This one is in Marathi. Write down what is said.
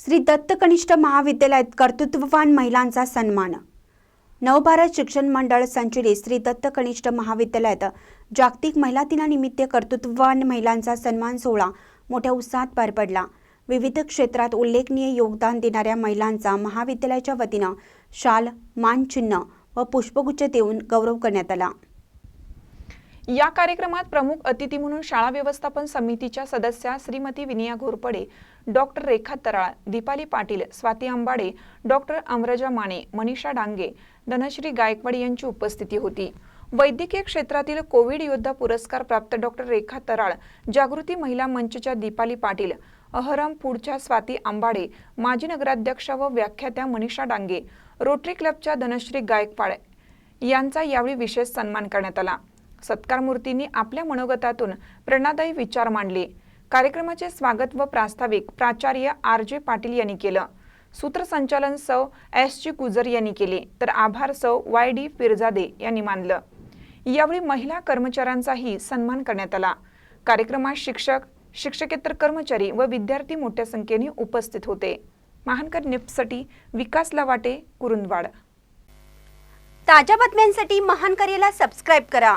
श्री दत्तकनिष्ठ महाविद्यालयात कर्तृत्ववान महिलांचा सन्मान. नवभारत शिक्षण मंडळ संचलित श्री दत्तकनिष्ठ महाविद्यालयात जागतिक महिला दिनानिमित्त कर्तृत्ववान महिलांचा सन्मान सोहळा मोठ्या उत्साहात पार पडला. विविध क्षेत्रात उल्लेखनीय योगदान देणाऱ्या महिलांचा महाविद्यालयाच्या वतीनं शाल मानचिन्ह व पुष्पगुच्छ देऊन गौरव करण्यात आला. या कार्यक्रमात प्रमुख अतिथी म्हणून शाळा व्यवस्थापन समितीच्या सदस्या श्रीमती विनिया घोरपडे डॉक्टर रेखा तराळ दीपाली पाटील स्वाती आंबाडे डॉक्टर अमरजा माने मनीषा डांगे धनश्री गायकवाड यांची उपस्थिती होती. वैद्यकीय क्षेत्रातील कोविड योद्धा पुरस्कार प्राप्त डॉक्टर रेखा तराळ जागृती महिला मंचच्या दीपाली पाटील अहरम फूडच्या स्वाती आंबाडे माजी नगराध्यक्षा व व्याख्यात्या मनीषा डांगे रोटरी क्लबच्या धनश्री गायकवाड यांचा यावेळी विशेष सन्मान करण्यात आला. सत्कार मूर्तींनी आपल्या मनोगतातून प्रेरणादायी विचार मांडले. कार्यक्रमाचे स्वागत व प्रास्ताविक प्राचार्य आर जे पाटील यांनी केलं. सूत्रसंचालन सौ एस जी कुजर यांनी केले. तर आभार सौ वाय डी फिरजादे यांनी मानलं. यावेळी महिला कर्मचाऱ्यांचाही सन्मान करण्यात आला. कार्यक्रमात शिक्षक शिक्षकेतर कर्मचारी व विद्यार्थी मोठ्या संख्येने उपस्थित होते. महानकर निफ्टसाठी विकास लवाटे कुरुंदवाड. ताज्या बातम्यांसाठी महानकरेला सबस्क्राईब करा.